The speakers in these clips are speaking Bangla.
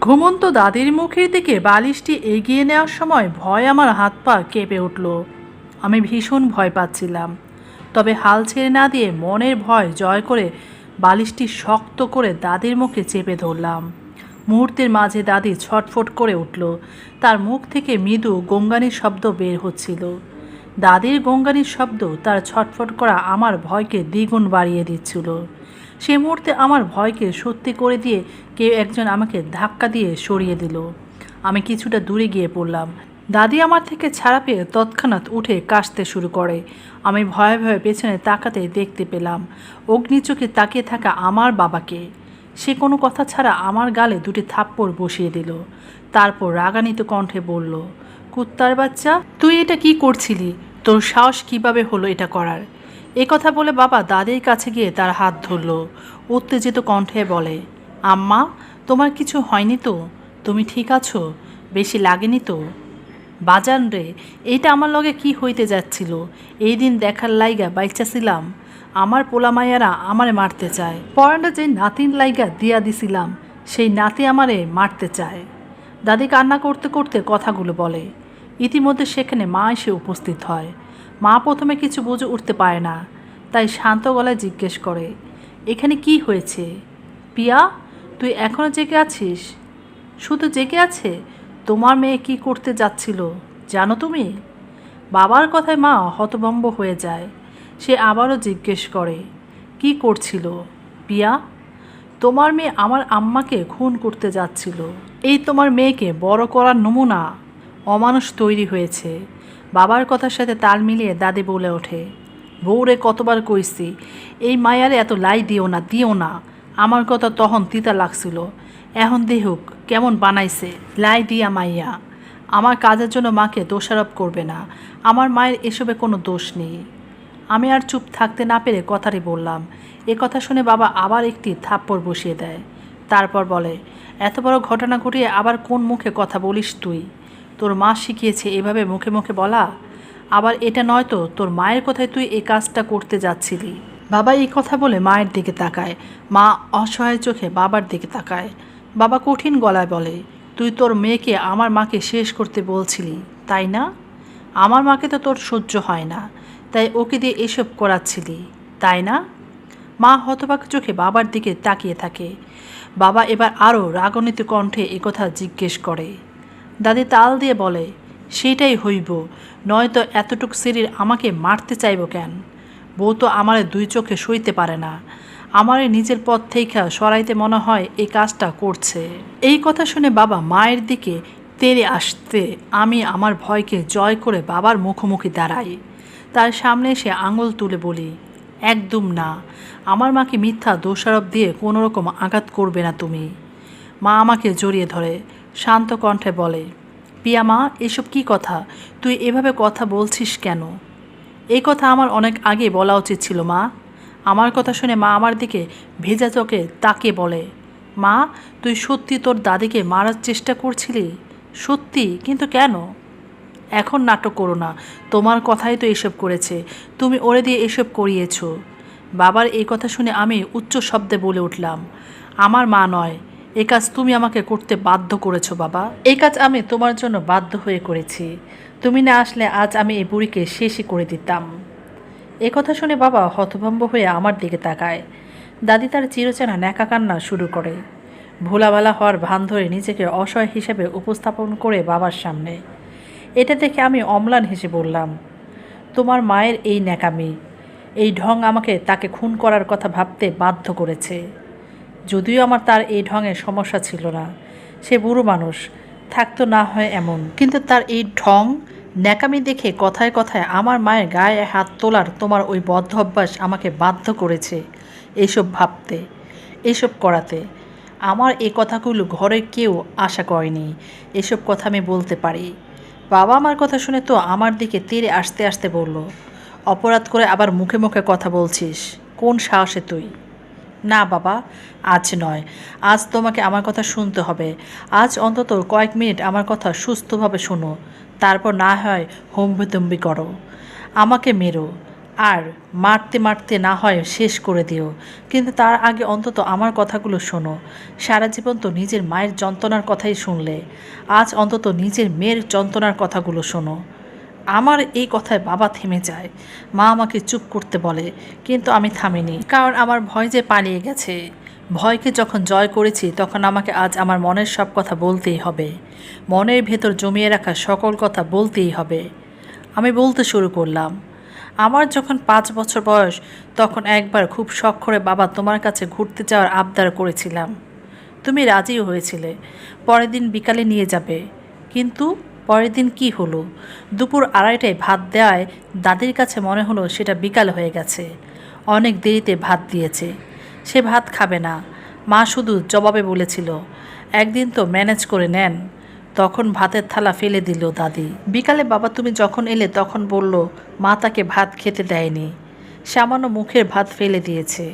ঘুমন্ত দাদির মুখের দিকে বালিশটি এগিয়ে নেওয়ার সময় ভয় আমার হাত পা কেঁপে উঠল। আমি ভীষণ ভয় পাচ্ছিলাম। তবে হাল ছেড়ে না দিয়ে মনের ভয় জয় করে বালিশটি শক্ত করে দাদির মুখে চেপে ধরলাম। মুহূর্তের মাঝে দাদি ছটফট করে উঠল। তার মুখ থেকে মৃদু গঙ্গানির শব্দ বের হচ্ছিল। দাদির গঙ্গানির শব্দ তার ছটফট করা আমার ভয়কে দ্বিগুণ বাড়িয়ে দিচ্ছিল। সে মুহূর্তে আমার ভয়কে সত্যি করে দিয়ে কেউ একজন আমাকে ধাক্কা দিয়ে সরিয়ে দিল। আমি কিছুটা দূরে গিয়ে পড়লাম। দাদি আমার থেকে ছাড়া পেয়ে তৎক্ষণাৎ উঠে কাশতে শুরু করে। আমি ভয়ে ভয়ে পেছনে তাকাতে দেখতে পেলাম, অগ্নিচোখে তাকিয়ে থাকা আমার বাবাকে। সে কোনো কথা ছাড়া আমার গালে দুটি থাপ্পড় বসিয়ে দিল। তারপর রাগান্বিত কণ্ঠে বলল, কুত্তার বাচ্চা, তুই এটা কি করছিলি? তোর সাহস কীভাবে হলো এটা করার? এ কথা বলে বাবা দাদির কাছে গিয়ে তার হাত ধরল। উত্তেজিত কণ্ঠে বলে, আম্মা, তোমার কিছু হয়নি তো? তুমি ঠিক আছো? বেশি লাগেনি তো? বাজান রে, এইটা আমার লগে কি হইতে যাচ্ছিল? এই দিন দেখার লাইগা বাইচা ছিলাম আমার পোলামাইয়ারা আমারে মারতে চায়। পরানটা যে নাতিন লাইগা দিয়া দিছিলাম, সেই নাতি আমারে মারতে চায়। দাদি কান্না করতে করতে কথাগুলো বলে। ইতিমধ্যে সেখানে মা এসে উপস্থিত হয়। মা প্রথমে কিছু বুঝে উঠতে পারে না, তাই শান্ত গলায় জিজ্ঞেস করে, এখানে কি হয়েছে? পিয়া, তুই এখনও জেগে আছিস? শুধু জেগে আছে? তোমার মেয়ে কি করতে যাচ্ছিল, জানো তুমি? বাবার কথায় মা হতভম্ব হয়ে যায়। সে আবারও জিজ্ঞেস করে, কি করছিল, পিয়া? তোমার মেয়ে আমার আম্মাকে খুন করতে যাচ্ছিল। এই তোমার মেয়েকে বড় করার নমুনা অমানুষ তৈরি হয়েছে। বাবার কথার সাথে তাল মিলিয়ে দাদি বলে ওঠে, বউরে কতবার কইছি, এই মায়ারে এত লাই দিও না দিও না। আমার কথা তখন তিতা লাগছিল। এখন দেহুক, কেমন বানাইছে, লাই দিয়া মাইয়া। আমার কাজের জন্য মাকে দোষারোপ করবে না। আমার মায়ের এসবে কোনো দোষ নেই। আমি আর চুপ থাকতে না পেরে কথাটি বললাম। এ কথা শুনে বাবা আবার একটি থাপ্পড় বসিয়ে দেয়। তারপর বলে, এত বড় ঘটনা ঘটিয়ে আবার কোন মুখে কথা বলিস তুই? তোর মা শিখিয়েছে এভাবে মুখে মুখে বলা। আবার এটা নয় তো, তোর মায়ের কথায় তুই এ কাজটা করতে যাচ্ছিলি। বাবা এই কথা বলে মায়ের দিকে তাকায়। মা অসহায় চোখে বাবার দিকে তাকায়। বাবা কঠিন গলায় বলে, তুই তোর মেয়েকে আমার মাকে শেষ করতে বলছিলি, তাই না? আমার মাকে তো তোর সহ্য হয় না, তাই ওকে দিয়ে এসব করাচ্ছিলি, তাই না? মা হতবাক চোখে বাবার দিকে তাকিয়ে থাকে। বাবা এবার আরও রাগনিত কণ্ঠে একথা জিজ্ঞেস করে। দাদি তাল দিয়ে বলে সেটাই হইব, নয়তো এতটুক সিরির আমাকে মারতে চাইব কেন? বউ তো আমারে দুই চোখে সইতে পারে না। আমারে নিজের পথ থেকে সরাইতে মনে হয় এই কাজটা করছে। এই কথা শুনে বাবা মায়ের দিকে তেরে আসতে আমি আমার ভয়কে জয় করে বাবার মুখোমুখি দাঁড়াই। তার সামনে এসে আঙুল তুলে বলি, একদম না। আমার মাকে মিথ্যা, দোষারোপ দিয়ে কোনো রকম আঘাত করবে না তুমি। মা আমাকে জড়িয়ে ধরে শান্ত কণ্ঠে বলে, পিয়া মা, এসব কি কথা? তুই এভাবে কথা বলছিস কেন? এই কথা আমার অনেক আগে বলা উচিত ছিল মা। আমার কথা শুনে মা আমার দিকে ভেজা চোখে তাকে বলে, মা, তুই সত্যি তোর দাদিকে মারার চেষ্টা করছিলি? সত্যি? কিন্তু কেন? এখন নাটক করো না। তোমার কথাই তো এসব করেছে। তুমি ওরে দিয়ে এসব করিয়েছো। বাবার এই কথা শুনে আমি উচ্চ শব্দে বলে উঠলাম, আমার মা নয় এ কাজ তুমি আমাকে করতে বাধ্য করেছ, বাবা। এই কাজ আমি তোমার জন্য বাধ্য হয়ে করেছি। তুমি না আসলে আজ আমি এই বুড়িকে শেষই করে দিতাম। এ কথা শুনে বাবা হতভম্ব হয়ে আমার দিকে তাকায়। দাদি তার চিরচেনা ন্যাকা কান্না শুরু করে। ভোলাবালা হওয়ার ভান ধরে নিজেকে অসহায় হিসেবে উপস্থাপন করে বাবার সামনে। এটা দেখে আমি অম্লান হেসে বললাম, তোমার মায়ের এই ন্যাকামি, এই ঢং আমাকে তাকে খুন করার কথা ভাবতে বাধ্য করেছে। যদিও আমার তার এই ঢঙের সমস্যা ছিল না। সে বুড়ো মানুষ, থাকতো না হয় এমন। কিন্তু তার এই ঢং ন্যাকামি দেখে কথায় কথায় আমার মায়ের গায়ে হাত তোলার তোমার ওই বদ্ধ অভ্যাস আমাকে বাধ্য করেছে এইসব ভাবতে, এইসব করাতে। আমার এই কথাগুলো ঘরে কেউ আশা করেনি, এসব কথা আমি বলতে পারি। বাবা আমার কথা শুনে তো আমার দিকে তীরে আসতে আসতে বলল, অপরাধ করে আবার মুখে মুখে কথা বলছিস, কোন সাহসে তুই? না বাবা, আজ নয়। আজ তোমাকে আমার কথা শুনতে হবে। আজ অন্তত কয়েক মিনিট আমার কথা সুস্থভাবে শোনো। তারপর না হয় হম্বিতম্বি করো। আমাকে মেরো। আর মারতে মারতে না হয় শেষ করে দিও। কিন্তু তার আগে অন্তত আমার কথাগুলো শোনো। সারা জীবন তো নিজের মায়ের যন্ত্রণার কথাই শুনলে। আজ অন্তত নিজের মেয়ের যন্ত্রণার কথাগুলো শোনো। আমার এই কথায় বাবা থেমে যায়। মা আমাকে চুপ করতে বলে, কিন্তু আমি থামিনি, কারণ আমার ভয় যে পালিয়ে গেছে। ভয়কে যখন জয় করেছি, তখন আমাকে আজ আমার মনের সব কথা বলতেই হবে। মনের ভেতর জমিয়ে রাখা সকল কথা বলতেই হবে। আমি বলতে শুরু করলাম, আমার যখন পাঁচ বছর বয়স, তখন একবার খুব শখ করে বাবা তোমার কাছে ঘুরতে যাওয়ার আবদার করেছিলাম। তুমি রাজিও হয়েছিলে, পরের দিন বিকালে নিয়ে যাবে। কিন্তু পরের দিন কি হলো? দুপুর আড়াইটায় ভাত দেওয়ায় দাদির কাছে মনে হলো সেটা বিকাল হয়ে গেছে। অনেক দেরিতে ভাত দিয়েছে। সে ভাত খাবে না। মা শুধু জবাবে বলেছিল, একদিন তো ম্যানেজ করে নেন। তখন ভাতের থালা ফেলে দিল দাদি। বিকালে বাবা তুমি যখন এলে তখন বলল, মা তাকে ভাত খেতে দেয়নি। সামান্য মুখের ভাত ফেলে দিয়েছে।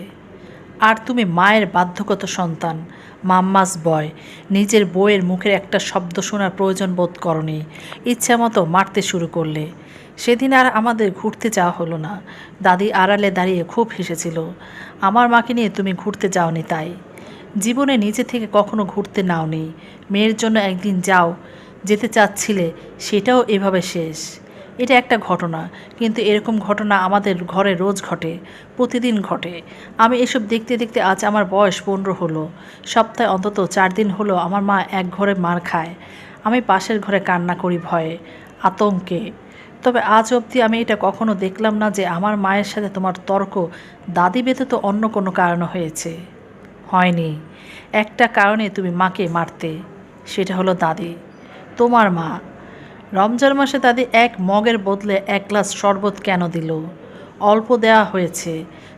আর তুমি মায়ের বাধ্যগত সন্তান। Mamma's boy. নিজের বইয়ের মুখের একটা শব্দ শোনার প্রয়োজন বোধ করনি। ইচ্ছা মতো মারতে শুরু করলে। সেদিন আর আমাদের ঘুরতে যাওয়া হলো না। দাদি আড়ালে দাঁড়িয়ে খুব হেসেছিল। আমার মাকে নিয়ে তুমি ঘুরতে যাওনি তাই। জীবনে নিজে থেকে কখনো ঘুরতে নাওনি। মেয়ের জন্য একদিন যাও, যেতে চাচ্ছিলে, সেটাও এভাবে শেষ। এটা একটা ঘটনা, কিন্তু এরকম ঘটনা আমাদের ঘরে রোজ ঘটে, প্রতিদিন ঘটে। আমি এসব দেখতে দেখতে আজ আমার বয়স পনেরো হলো। সপ্তাহে অন্তত চার দিন হলো আমার মা এক ঘরে মার খায়। আমি পাশের ঘরে কান্না করি ভয়ে, আতঙ্কে। তবে আজ অবধি আমি এটা কখনো দেখলাম না যে আমার মায়ের সাথে তোমার তর্ক দাদি ব্যতীত অন্য কোনো কারণ হয়েছে। হয়নি। একটা কারণে তুমি মাকে মারতে, সেটা হলো দাদি। তোমার মা। রমজান মাসে দাদি এক মগের বদলে এক গ্লাস শরবত কেন দিল? অল্প দেওয়া হয়েছে,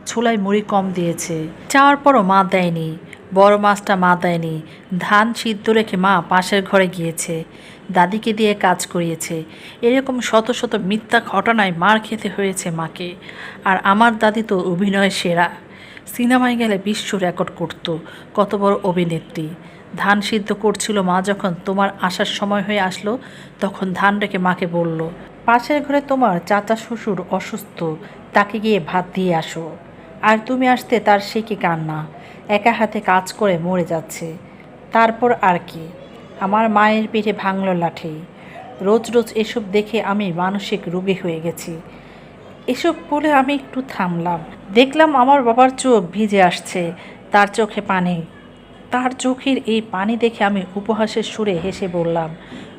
ছোলায় মুড়ি কম দিয়েছে। চাওয়ার পরও মা দেয়নি, বড় মাছটা মা দেয়নি। ধান সিদ্ধ রেখে মা পাশের ঘরে গিয়েছে, দাদিকে দিয়ে কাজ করিয়েছে। এরকম শত শত মিথ্যা ঘটনায় মার খেতে হয়েছে মাকে। আর আমার দাদি তো অভিনয় সেরা। সিনেমায় গেলে বিশ্ব রেকর্ড করত, কত বড় অভিনেত্রী। ধান সিদ্ধ করছিল মা যখন তোমার আসার সময় হয়ে আসলো, তখন ধান রেখে মাকে বলল, পাশের ঘরে তোমার চাচা শ্বশুর অসুস্থ, তাকে গিয়ে ভাত দিয়ে আসো। আর তুমি আসতে তার সে কি কান্না? একা হাতে কাজ করে মরে যাচ্ছে। তারপর আর কি? আমার মায়ের পিঠে ভাঙল লাঠি। রোজ রোজ এসব দেখে আমি মানসিক রোগী হয়ে গেছি। এসব বলে আমি একটু থামলাম। দেখলাম আমার বাবার চোখ ভিজে আসছে, তার চোখে পানি। তার চোখের এই পানি দেখে আমি উপহাসের সুরে হেসে বললাম,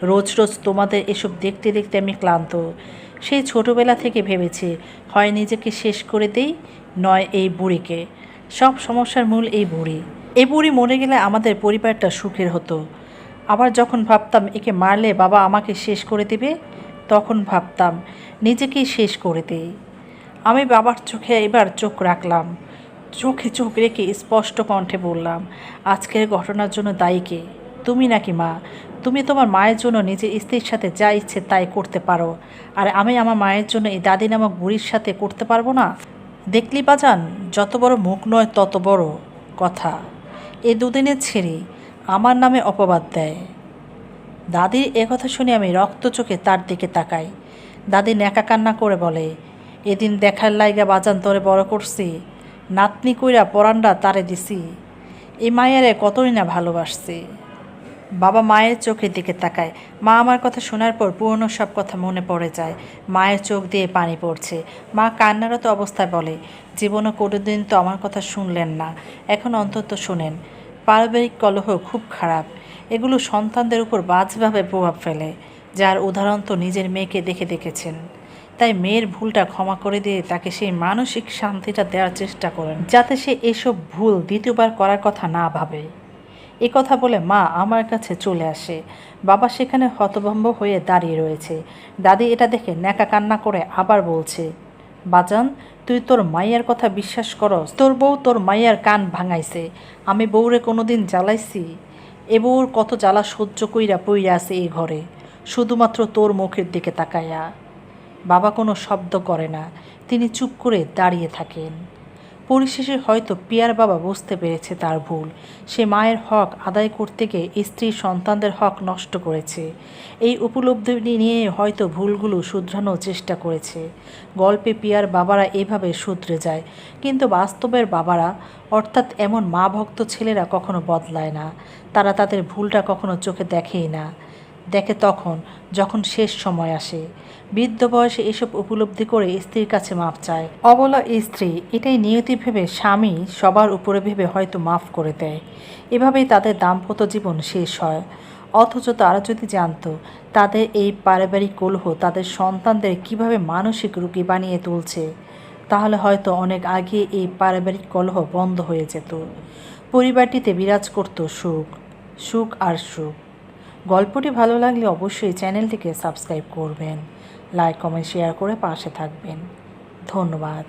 রোজ রোজ তোমাদের এসব দেখতে দেখতে আমি ক্লান্ত। সেই ছোটবেলা থেকে ভেবেছি, হয় নিজেকে শেষ করে দেই, নয় এই বুড়িকে। সব সমস্যার মূল এই বুড়ি। এই বুড়ি মরে গেলে আমাদের পরিবারটা সুখের হতো। আবার যখন ভাবতাম, একে মারলে বাবা আমাকে শেষ করে দেবে, তখন ভাবতাম, নিজেকেই শেষ করে দেই। আমি বাবার চোখে এবার চোখ রাখলাম। চোখে চোখ রেখে স্পষ্ট কণ্ঠে বললাম, আজকের ঘটনার জন্য দায়ী কে? তুমি নাকি মা? তুমি তোমার মায়ের জন্য নিজের স্ত্রীর সাথে যা ইচ্ছে তাই করতে পারো। আর আমি আমার মায়ের জন্য এই দাদি নামক বুড়ির সাথে করতে পারব না? দেখলি বাজান, যত বড় মুখ নয় তত বড় কথা। এ দুদিনের ছেড়ে আমার নামে অপবাদ দেয়। দাদির একথা শুনে আমি রক্ত চোখে তার দিকে তাকাই। দাদি ন্যাকা কান্না করে বলে, এদিন দেখার লাইগা বাজান তোরে বড় করছি। নাতনি কইরা পরান্ডা তারে দিছি, এই মায়েরে কতই না ভালোবাসছি। বাবা মায়ের চোখের দিকে তাকায়। মা আমার কথা শোনার পর পুরনো সব কথা মনে পড়ে যায়। মায়ের চোখ দিয়ে পানি পড়ছে। মা কান্নারত অবস্থায় বলে, জীবনে কোনোদিন তো আমার কথা শুনলেন না। এখন অন্তত শোনেন। পারিবারিক কলহ খুব খারাপ। এগুলো সন্তানদের উপর বাজভাবে প্রভাব ফেলে, যার উদাহরণ তো নিজের মেয়েকে দেখে দেখেছেন। তাই মেয়ের ভুলটা ক্ষমা করে দিয়ে তাকে সেই মানসিক শান্তিটা দেওয়ার চেষ্টা করেন, যাতে সে এসব ভুল দ্বিতীয়বার করার কথা না ভাবে। এ কথা বলে মা আমার কাছে চলে আসে। বাবা সেখানে হতভম্ব হয়ে দাঁড়িয়ে রয়েছে। দাদি এটা দেখে ন্যাকা কান্না করে আবার বলছে, বাজান, তুই তোর মাইয়ার কথা বিশ্বাস করস? তোর বউ তোর মাইয়ার কান ভাঙাইছে। আমি বউরে কোনোদিন জ্বালাইছি? এ বউর কত জ্বালা সহ্য কইরা পইরা আছে এই ঘরে। শুধুমাত্র তোর মুখের দিকে তাকাইয়া বাবা কোনো শব্দ করে না। তিনি চুপ করে দাঁড়িয়ে থাকেন। পরিশেষে হয়তো পিয়ার বাবা বুঝতে পেরেছে তার ভুল। সে মায়ের হক আদায় করতে গিয়ে স্ত্রীর সন্তানদের হক নষ্ট করেছে। এই উপলব্ধি নিয়ে হয়তো ভুলগুলো শুধরানোর চেষ্টা করেছে। গল্পে পিয়ার বাবারা এভাবে শুধরে যায়। কিন্তু বাস্তবের বাবারা, অর্থাৎ এমন মা ভক্ত ছেলেরা কখনো বদলায় না। তারা তাদের ভুলটা কখনো চোখে দেখেই না। দেখে তখন, যখন শেষ সময় আসে। বৃদ্ধ বয়সে এসব উপলব্ধি করে স্ত্রীর কাছে মাপ চায়। অবলা স্ত্রী এটাই নিয়তি ভেবে স্বামী সবার উপরে ভেবে হয়তো মাফ করে দেয়। এভাবেই তাদের দাম্পত্য জীবন শেষ হয়। অথচ তারা যদি জানতো, তাদের এই পারিবারিক কলহ তাদের সন্তানদের কীভাবে মানসিক রোগী বানিয়ে তুলছে, তাহলে হয়তো অনেক আগে এই পারিবারিক কলহ বন্ধ হয়ে যেত। পরিবারটিতে বিরাজ করত সুখ সুখ আর সুখ। গল্পটি ভালো লাগলে অবশ্যই চ্যানেলটিকে সাবস্ক্রাইব করবেন লাইক কমেন্ট শেয়ার করে পাশে থাকবেন। ধন্যবাদ।